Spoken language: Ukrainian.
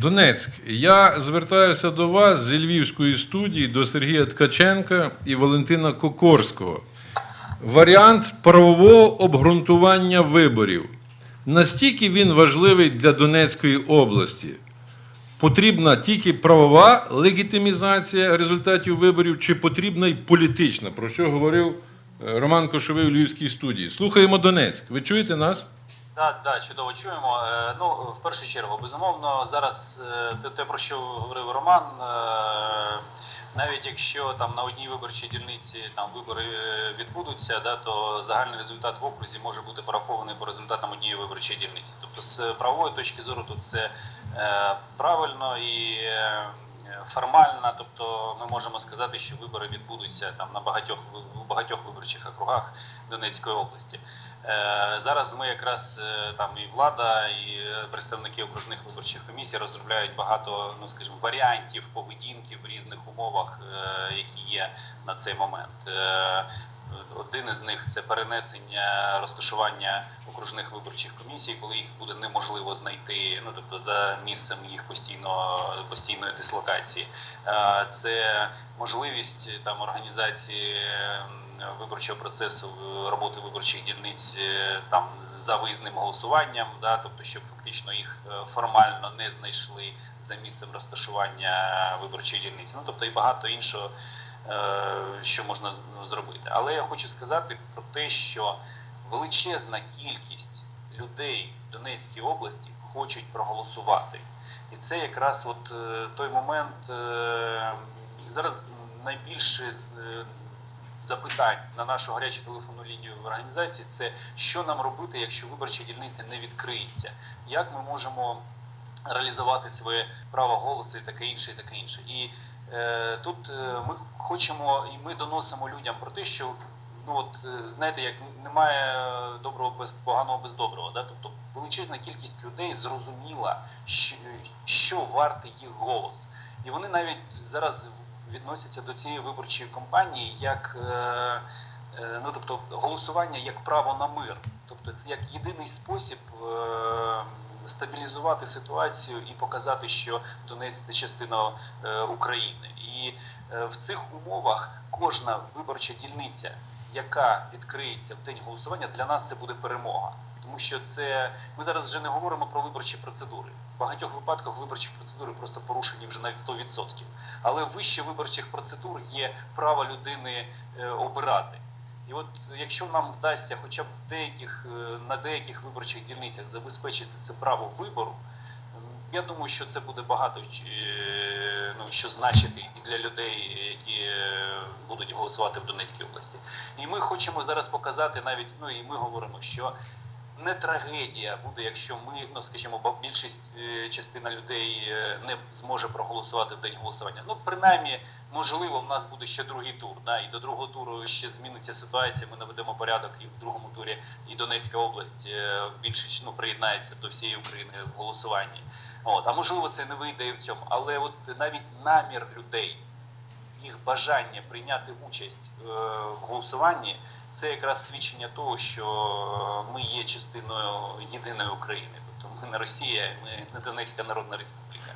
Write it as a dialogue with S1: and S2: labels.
S1: Донецьк, я звертаюся до вас зі Львівської студії до Сергія Ткаченка і Валентина Кокорського. Варіант правового обґрунтування виборів. Настільки він важливий для Донецької області. Потрібна тільки правова легітимізація результатів виборів, чи потрібна й політична, про що говорив е, Роман Кошовий у Львівській студії. Слухаємо Донецьк. Ви чуєте нас?
S2: Так, да, чудово чуємо. Е, Ну, в першу чергу, безумовно, зараз е, те, про що говорив Роман, е, навіть якщо там на одній виборчій дільниці там вибори відбудуться, да, то загальний результат в окрузі може бути порахований по результатам однієї виборчої дільниці. Тобто, з правової точки зору, тут це правильно і. Формально, тобто ми можемо сказати, що вибори відбудуться там на багатьох в багатьох виборчих округах Донецької області. Е, Зараз ми якраз е, там і влада, і представники окружних виборчих комісій розробляють багато, ну скажімо, варіантів поведінки в різних умовах, е, які є на цей момент. Е, Один із них це перенесення розташування окружних виборчих комісій, коли їх буде неможливо знайти, ну тобто за місцем їх постійно постійної дислокації. Е, Це можливість там організації виборчого процесу е, роботи виборчих дільниць е, там за виїзним голосуванням, да, тобто, щоб фактично їх е, формально не знайшли за місцем розташування виборчої дільниці. Ну тобто і багато іншого, е, що можна зробити. Але я хочу сказати про те, що величезна кількість людей в Донецькій області хочуть проголосувати. І це якраз от е, той момент е, зараз найбільше е, запитань на нашу гарячу телефонну лінію в організації це що нам робити, якщо виборча дільниця не відкриється, як ми можемо реалізувати своє право голосу і таке інше, і таке інше. І е, тут е, ми хочемо і ми доносимо людям про те, що ну от е, знаєте, як немає доброго без поганого без доброго, да? тобто величезна кількість людей зрозуміла, що, що вартий їх голос, і вони навіть зараз відносяться до цієї виборчої кампанії як. Е, е, Ну, тобто голосування як право на мир, тобто це як єдиний спосіб стабілізувати ситуацію і показати, що Донець це частина е, України. І е, в цих умовах кожна виборча дільниця, яка відкриється в день голосування, для нас це буде перемога. Тому що це ми зараз вже не говоримо про виборчі процедури. В багатьох випадках виборчі процедури просто порушені вже навіть 100%. Але вище виборчих процедур є право людини е, обирати. І от якщо нам вдасться, хоча б в деяких е, на деяких виборчих дільницях забезпечити це право вибору, я думаю, що це буде багато е, ну, що значити і для людей, які е, будуть голосувати в Донецькій області. І ми хочемо зараз показати навіть, ну і ми говоримо, що не трагедія буде, якщо ми, ну скажімо, бо більшість е, частина людей е, не зможе проголосувати в день голосування. Ну, принаймні, можливо, в нас буде ще другий тур. Да, і до другого туру ще зміниться ситуація. Ми наведемо порядок і в другому турі і Донецька область е, в більшість ну, приєднається до всієї України в голосуванні. От, а можливо, це не вийде і в цьому. Але от навіть намір людей, їх бажання прийняти участь в голосуванні, це якраз свідчення того, що ми є частиною єдиної України. Тобто ми не Росія, ми не Донецька Народна Республіка.